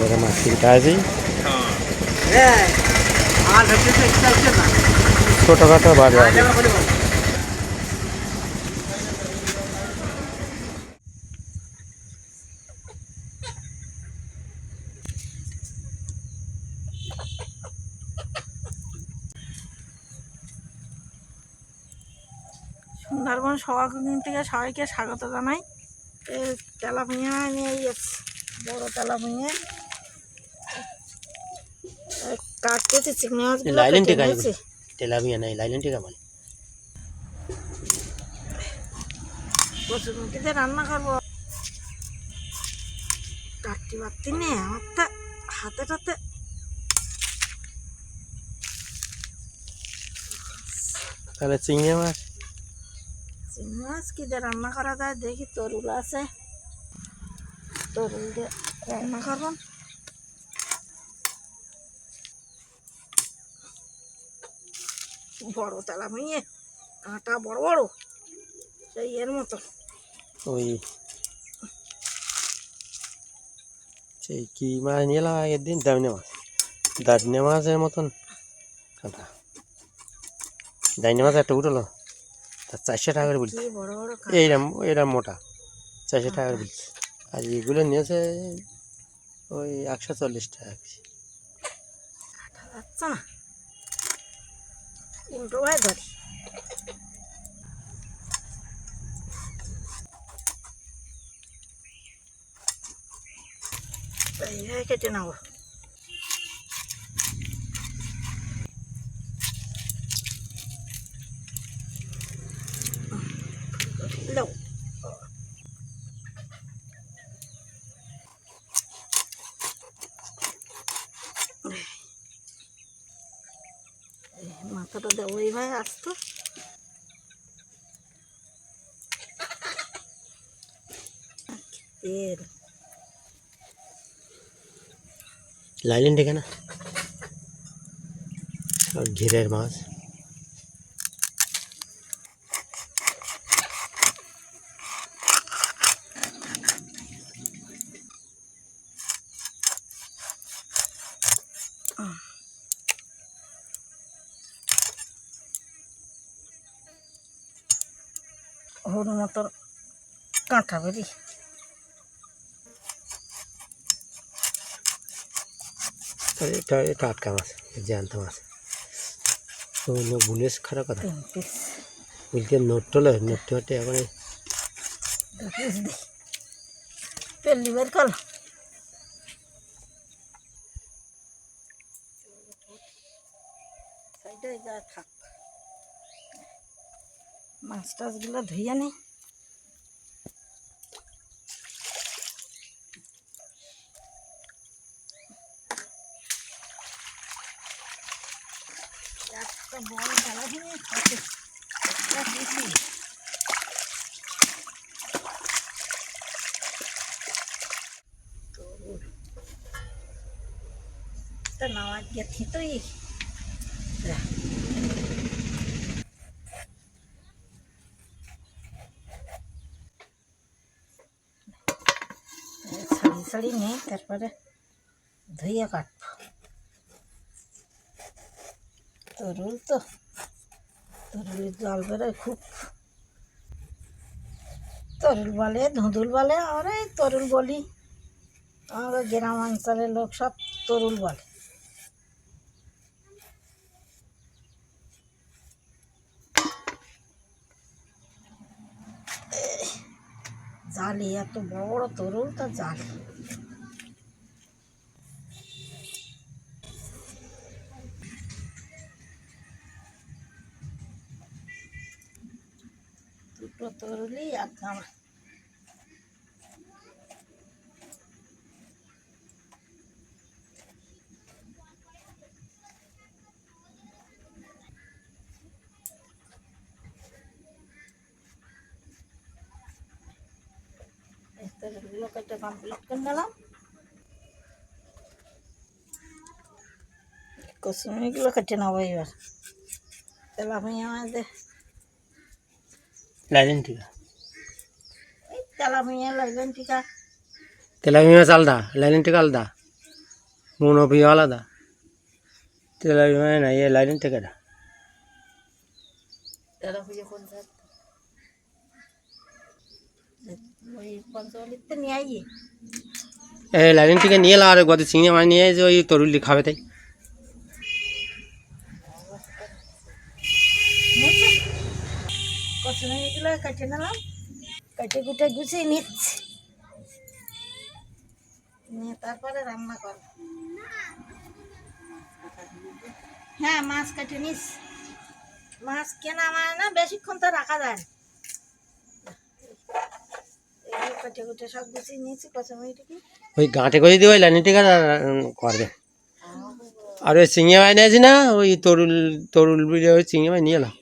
বাজারে মাছ কিনতে আসি আর হচ্ছে তো চলছে না ছোটোখাটো বাজার। সুন্দরবন সভাকর্মী থেকে সবাইকে স্বাগত জানাই। তেলাপিয়া নিয়ে বড় তেলাপিয়া। কাটতেছি চিংড়ি মাছগুলো লাইলেন কেটে টিকা নিয়েছি তেলাপিয়া নাই লাইলেন টিকা মানে কচুরমুটিতে রান্না করব কাটতে পারতি নে আমার তো হাতে টাতে তাহলে চিংড়ি মাছ চিংড়ি মাছ কি দিয়ে রান্না করা যায় দেখি তরুল আছে তরুল দিয়ে রান্না করব বড় তেলা মেয়ে কাঁটা বড় বড় সেই এর মতো। ওই। সেই কি মাছ নিলাম আগের দিন? দামিনে মাছ দামিনে মাছের মতন। কাঁটা। দামিনে মাছ একটা উঠল। তার চারশো টাকা করে বলছি। কাঁটা। এইরকম মোটা। চারশো টাকা করে বলছি। আর এগুলো নিয়েছে ওই একশো চল্লিশ টাকা। যাচ্ছে না। উল্টো ভাই ধরি এইভাবে কেটে নেব দাও মাথাটা দেবো এইভাবে আসতো তেল লাইলেন ডেকে না? ঘিরের মাছ। ওর মতন কাঁটা বেরি এটা আটকা মাছ জ্যান্ত মাছ। তো বুনেস খারাপ কথা। বলতে নোট টলে নোট টোটে এখন মাছ টাছগুলো ধুয়ে নি একটা বড় খেলা দিয়ে থাকে একটা বেশি তো নামাজ গেছি তুই ছাড়ি নিয়ে তারপরে ধুইয়ে কাটবো। তরুল তো তরুলের জল বেরোয় খুব। তরুল বলে ধুঁদুল বলে আমরা এই তরুল বলি। আমরা গ্রাম অঞ্চলের লোক সব তরুল বলে। জালি এত বড় তরুল, তো জালি। তরুলি এক গামা তরুলগুলো কেটে কমপ্লিট করে নিলাম। কসুমিগুলো কেটে নেব এবার আমি আমাদের লাইলেন টিকা এই তেলা মিয়া লাগবেন টিকা তেলাপিয়া আলাদা। লাইলেন টিকা আলাদা। মনোপি আলাদা তেলাপি মানে না এ লাইন থেকে না তেলাপিয়া কোন জাত এই থেকে নিয়ে এলাম আর গত চিংড়ি মাছ নিয়ে যে ওই তরুলি খাবে তাই। কচুরিগুলো কেটে নিলাম। কেটে কুটে গুছিয়ে নিচ্ছি। নিয়ে তারপরে রান্না কর হ্যাঁ মাছ কেটে নিস। মাছ কেনা মানে না বেশিক্ষণ তো রাখা যায়। কেটে কুটে সব গুছিয়ে নিয়েছি কচুরিটিকে ওই গাঁটে করে দিয়ে ওই লাইন থেকে করবে। আর ওই চিংড়ি মাছ নিয়েছি না ওই তরুল তরুল বুঝে ওই চিংড়ি মাছ নিয়ে এলাম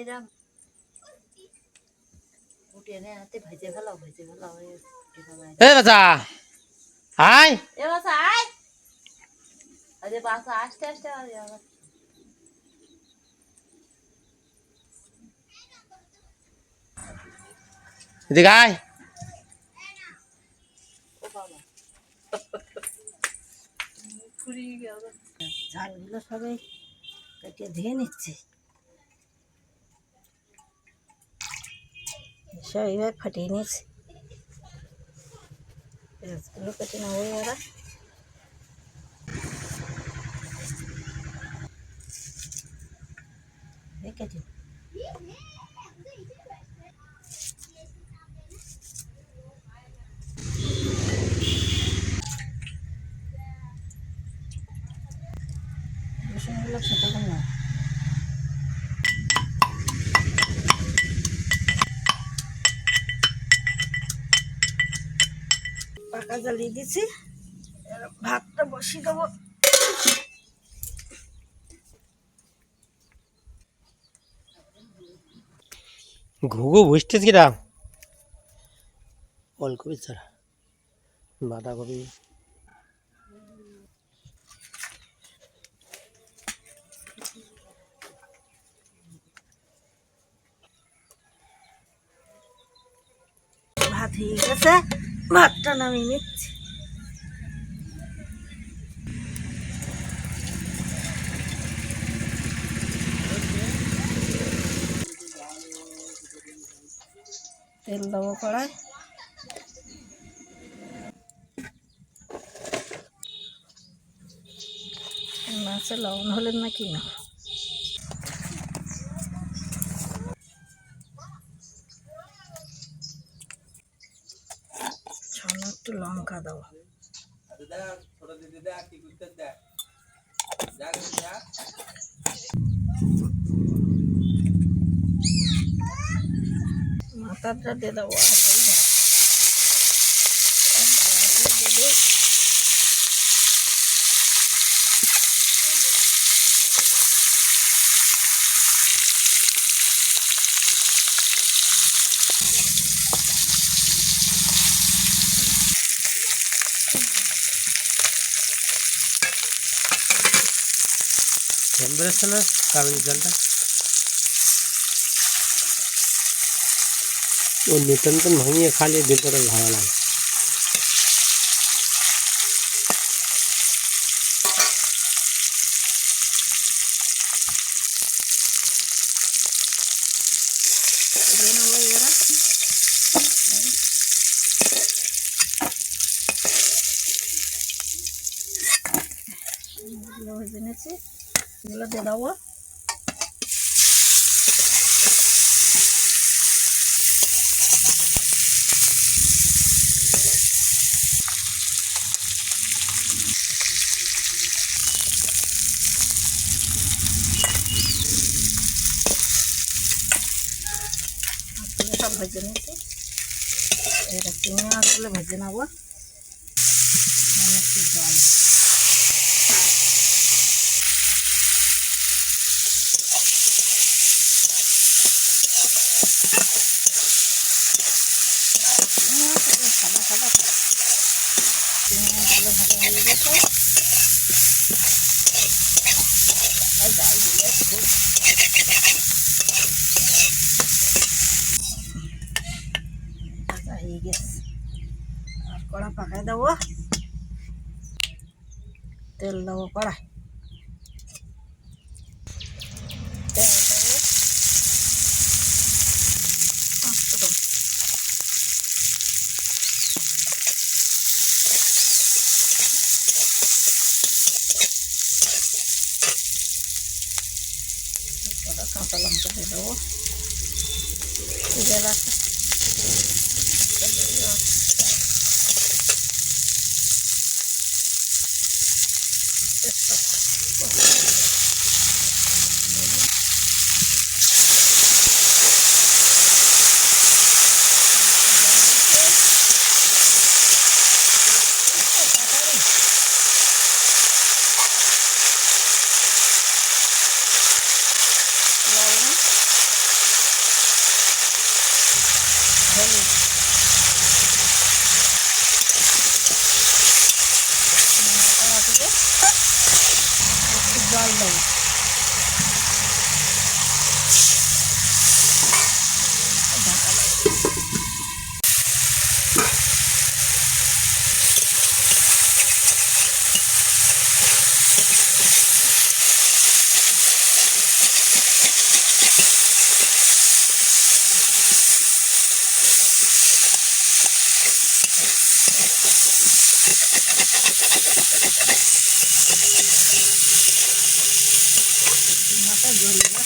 এরম উঠে নে হাতে ভেজে ফেলাও ভেজে ফেলাও এ বাচ্চা হাই এ বাসা আয়। আরে বাসা আস্তে আস্তে আয় এদিকে আয়। ঝালগুলো সবাই কেটে ধুয়ে নিচ্ছে। সব এবার ফাটিয়ে নিয়েছে পেঁয়াজগুলো কেটে নেব ওরা জ্বালিয়ে দিছি ভাতটা বসিয়ে দেবো। ঘুঘু বুঝতেছ কিরা? ওলকপি ছাড়া। বাঁধাকপি। ভাত হয়ে গেছে। ভাতটা নামিয়ে নিচ্ছি। তেল দেবো কড়াই। মাছে লবণ হলেন না কি না সামনে লঙ্কা দেবো মাথাটা দিয়ে দেবো আগেই না। আগে দিয়ে দিই। কেমন বেরোচ্ছে না কাগজের জলটা। ও নতুন নতুন ভাঙিয়ে খালি ভেতরে ভালো লাগে তুলে নেব এবারে। এগুলো ভেজে নিয়েছি এগুলো দিয়ে দেবো মাছগুলো সব ভেজে নিয়েছি এবার মাছগুলো ভেজে নেব একটু জল সাদা সাদা করে। ভালো হয়ে খুব ভাজা হয়ে গেছে আর কড়া পাকাই দেবো তেল দেবো কড়াই তেল দেবো পাঁচফোড়ন। কটা কাঁচা লঙ্কা দিয়ে দেবো জিরে রাখা লবণ হলুদ নাড়াচাড়া করে একটু জল দেবো ঢাকা দেবো মাথা জল দেবো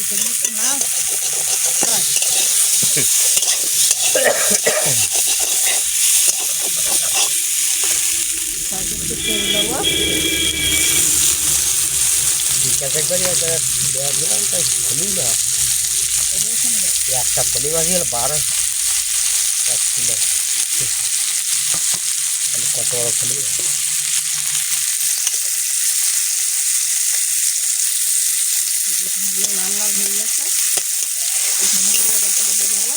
একটু মতো না একটু তেল দেবো জিজ্ঞাসা করি একবার দেওয়া দিলাম তাই খুলি না রসুন দেবো একটা খুলি বাকি হলো বারো এক কিলো তাহলে কত বড় খুলি এগুলো লাল লাল হয়ে গেছে এখানে এগুলো কত করে দেবো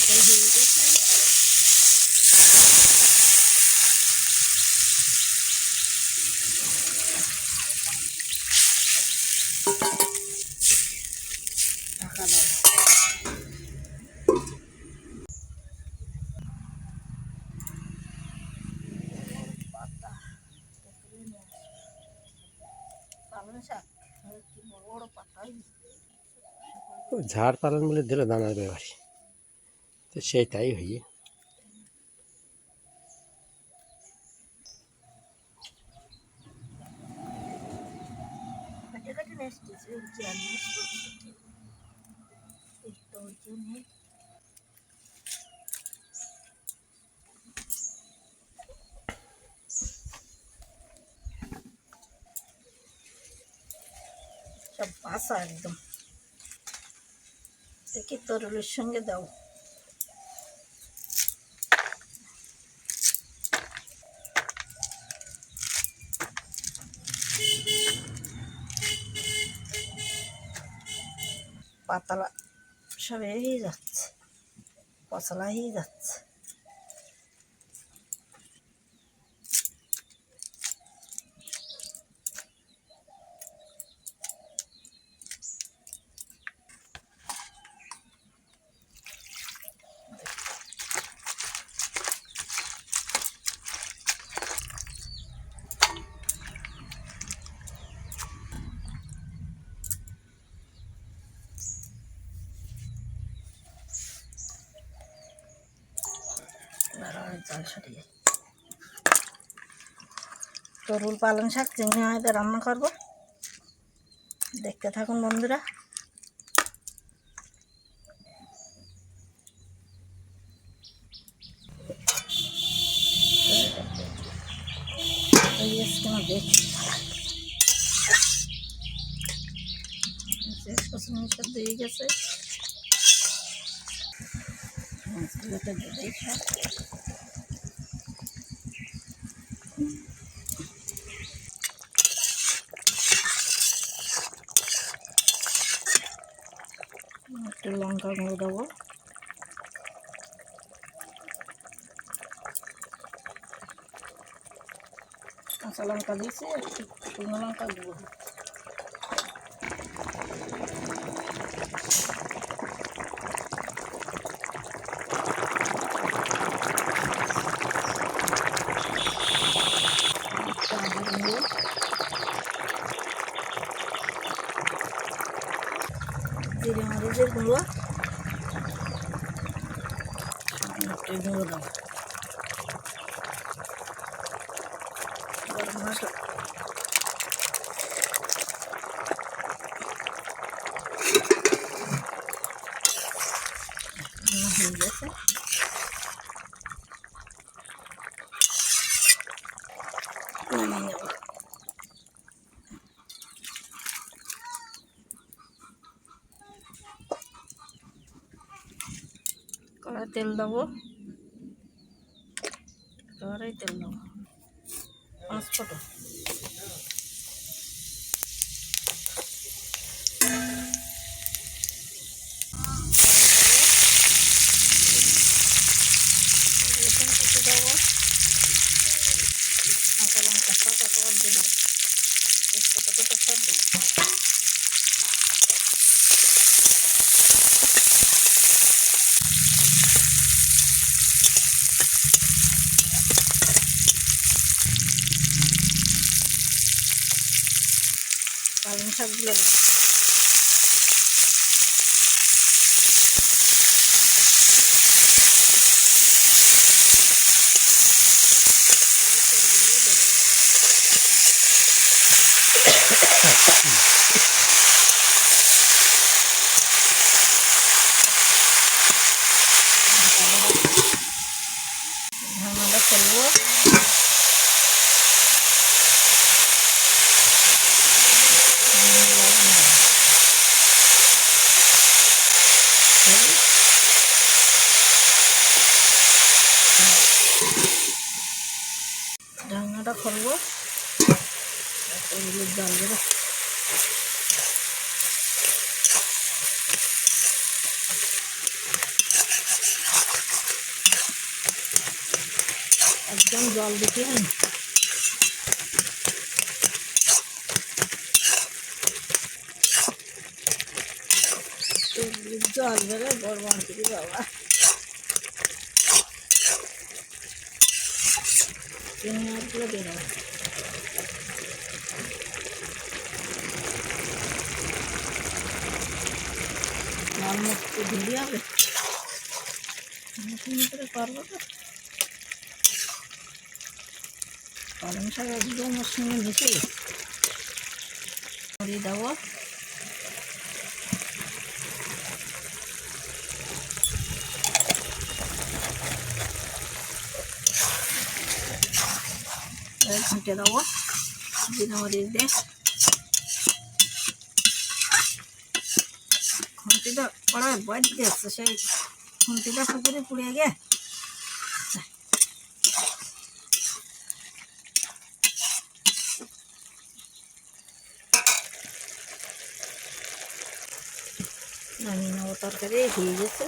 তেল দিয়ে দিতেছে। ঢাকা দাও পাতা পালং শাক আর কি বড় বড় পাতা ঝাড় পালন বলে দিল দানার ব্যাপারে। তো সেটাই হইয়ে। কাটে কাটে নেসছি যে আমি একটু জন্য সব বাসা একদম। দেখি তরলের সঙ্গে দাও। পাতলা সব এই যাচ্ছে পচলা হয়ে যাচ্ছে। জল সরিয়ে তরুল পালং শাক চিংড়ি মাছ রান্না করব। দেখতে থাকুন বন্ধুরা। দিয়ে গেছে। একটু লঙ্কা গুঁড়ো দেবো কাঁচা লঙ্কা দিয়েছি একটু শুকনো লঙ্কা গুঁড়ো জিরে মরিচের গুঁড়ো একটু মশলা রান্না হয়ে গেছে নামিয়ে নেব কড়াই তেল দেবো কড়াই তেল দেবো পাঁচ ফোটো দেবো কাঁচা লঙ্কা সব একবার দিয়ে দাও তেজপাতা টোটা সব দেবো পালং শাকগুলো দেবো ঢাকনাটা খুলবো ঢাকনাটা খুলবো এগুলো জল দেবো একদম জল দিতে হয় না। এগুলো জল বেড়ে বড় বান্তি বাবা তিন মাছগুলো দিয়ে দেবো লাল মুখটি ধরে হবে নতুন করে পারব তো পালং শাক একদম ওর সঙ্গে মিশে গেছে দিয়ে দেবো এবার ঘুঁটে দেবো। মরিচ দিয়ে খুন্তিটা পড়ায় বয়স দিয়েছে সেই খুন্তিটা পুকুরে পুড়ে গে নামিয়ে নেব তরকারি হয়ে গেছে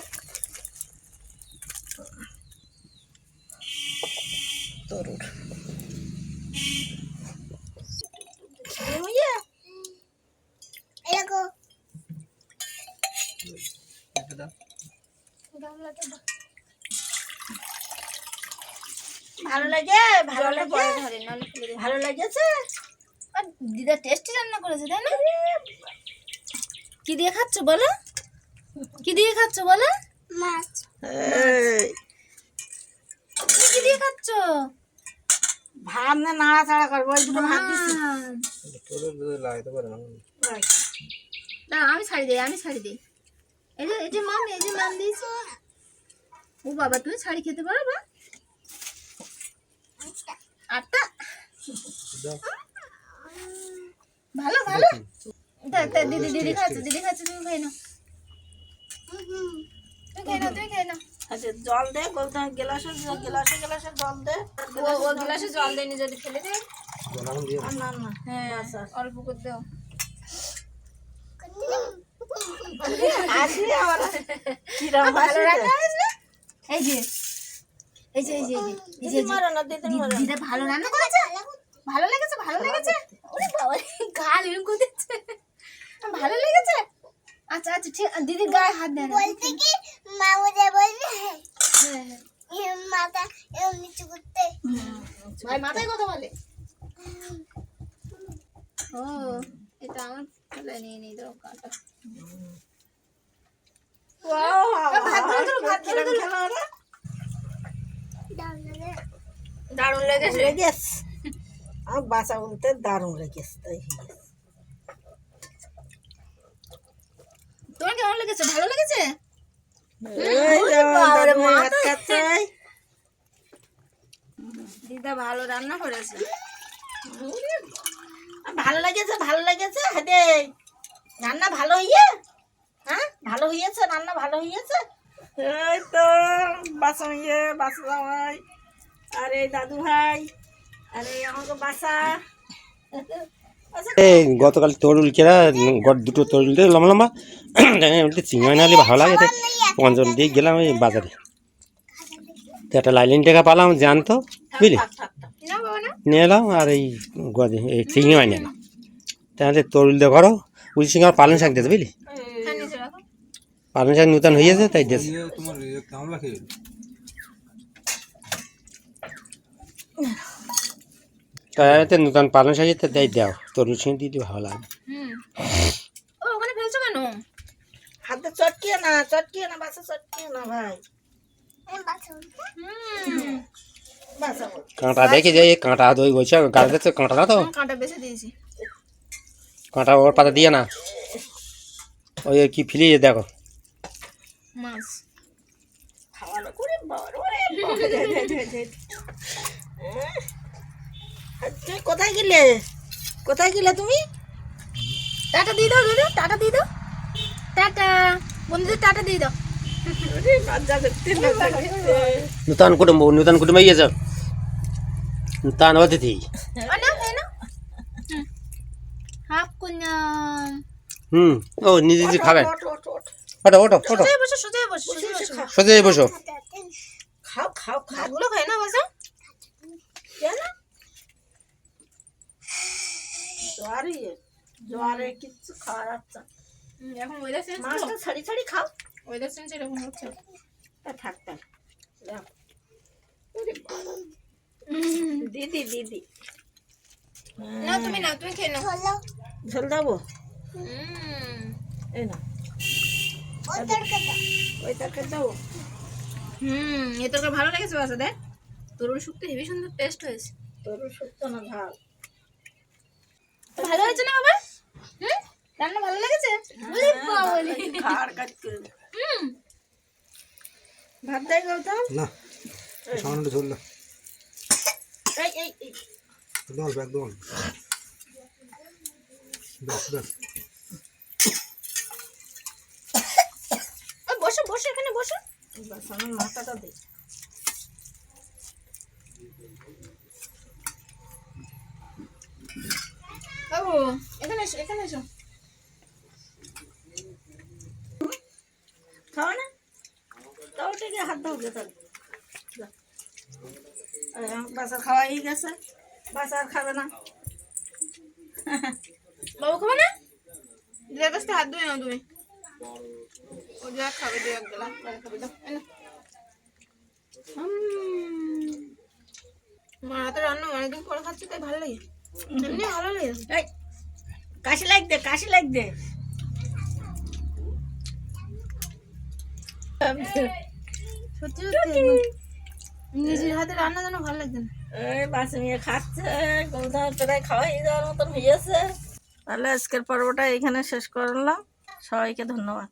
তরুর ভালো লাগে ভালো লাগে ভালো লাগেছে? আর দিদা টেস্টি রান্না করেছে তাই না? কি দিয়ে খাচ্ছ বলো? কি দিয়ে খাচ্ছ বলো? মাছ। কি দিয়ে খাচ্ছ? ভাত না নাড়াচাড়া করব ওই দুটো ভাত দিচ্ছি না আমি ছাড়ি দিই আমি ছাড়ি দিই। এই যে এই যে মাম এই যে মাম দিয়েছে। ও বাবা তুমি শাড়ি খেতে পারো বা আটটা। ভালো ভালো। দিদি দিদি খাচ্ছে দিদি খাচ্ছে তুমি খাই না আচ্ছা জল দে গ্লাসে গ্লাসে গ্লাসে জল দে। ও ও গ্লাসে জল দেয়নি যদি ফেলে দে আর না। না হ্যাঁ অল্প করে দাও। এই যে এই যে এই যে দিদা ভালো রান্না করেছে? ভালো লেগেছে ভালো লেগেছে? গাল এরকম করতেছে ভালো লেগেছে? আচ্ছা আচ্ছা ঠিক দিদির গায়ে হাত দেন। বলতে কি মা ওরে বলবে? হ্যাঁ, হ্যাঁ। মাথা এরকম নিচু করতে। ভাই মাথায় কথা বলে। ও এটা আমার নিয়ে নিই দাও কাটা। ভাত দারুণ লেগেছে। আমার বাসা বলতে দারুণ লেগেছে তাই তোমার কেমন লেগেছে? ভালো লেগেছে? এই দাদু ভালো রান্না করেছে। ভালো লেগেছে ভালো লেগেছে। হাতে রান্না ভালো হইয়ে? হ্যাঁ ভালো হইয়েছে রান্না ভালো হইয়েছে? এই তো বাসা হইয়ে বাসা আরে দাদু ভাই। এই গতকাল তরুল কেরা গড় দুটো তরুল দিয়ে লম্বা লম্বা। বলতে চিংড়ি না হলে ভালো লাগে। পঞ্চম দিয়ে গেলাম ওই বাজারে। তো একটা লাইলিন টাকা পালাম জানতো? বুঝলি? না বাবা না। নিয়ে এলাম আর এই গদে এই চিংড়ি নিয়ে এলাম। তাহলে তরুল দিয়ে করো উল সিং আর পালং শাক দিতে বুঝলি? হ্যাঁ নিচে রাখো পালং শাক নূতন হয়েছে তাই দিয়েছে। তাই নূতন পালং শাক তো তাই দাও তরুল সিং দিতে ভালো লাগে ও ওখানে ফেলছো কেন হাতে চটকিয়ে না চটকিয়ে না বাসা চটকিয়ে না ভাই হুম বাসা বল কাঁটা দেখে যে এই কাঁটা দই বলছে গাড়িতে তো কাঁটা না তো কাঁটা বেছে দিয়েছি কাঁটা ওর পাতা দিয়ে না ওই কি ফিলিয়ে দেখো মাছ খাওয়ানো করে বাবার তুই কোথায় গেলে? কোথায় গেলে তুমি? টাটা দিয়ে দাও দিদি টাটা দিয়ে দাও। টাটা। বন্ধুদের টাটা দিয়ে দাও। নূতন কুটুম্ব নূতন কুটুম্ব ইয়েছে নূতন অতিথি। হুম ও নিজে নিজে খাবেন ওঠ, ওঠ, ওঠ। ওটো ওটো ওটো সোজাই বসো সোজাই বসো। খাও খাও খাও। ভাতগুলো খাই না বসো কেন জ্বরে জ্বরে কিচ্ছু খাওয়া যাচ্ছে এখন ওয়েদার চেঞ্জ মাছটা ছাড়ি ছাড়ি খাও। ওয়েদার চেঞ্জ এরকম হচ্ছে। তা থাক থাক। দাও। ওরে বাবা। দিদি দিদি। না তুমি না তুমি খেয়ে নাও। ঝোল দেবো? এই না ওই তরকারি দেবো? হুম এ তরকারি ভালো লেগেছে বাসা দেখ তরুণ শুক্তো হেভি সুন্দর টেস্ট হয়েছে। তোর শুক্তো না ঝাল ভালো হয়েছে না বাবা? হুম? রান্না ভালো লেগেছে। হুম। ভাত দেয় গৌতম না সামান্য ঝোল না। এই এই এই। একদম অল্প একদম অল্প। ব্যাস ব্যাস। বসো বসো এখানে বসো। বাস মাথাটা দে। বাবু এখানে এসো এখানে এসো। খাও না? তাও ঠিক হাত দাও তাহলে যা। এই বাসা খাওয়া গেছে। বাসা আর খাবে না। বাবু খাবে না? দিদার হাত ধুয়ে নাও তুমি। ও যা খাবে, দু এক পরে খাবে। দাও মার হাতে রান্না অনেকদিন পরে খাচ্ছি, তাই ভালো লাগে। কাশি লাগ দে কাশি লাগ দে নিজের হাতে রান্না যেন ভালো লাগছে না। এই খাচ্ছে গৌধা প্রায় খাওয়াই মতন হয়েছে। তাহলে আজকের পর্বটা এখানে শেষ করলাম। সবাইকে ধন্যবাদ।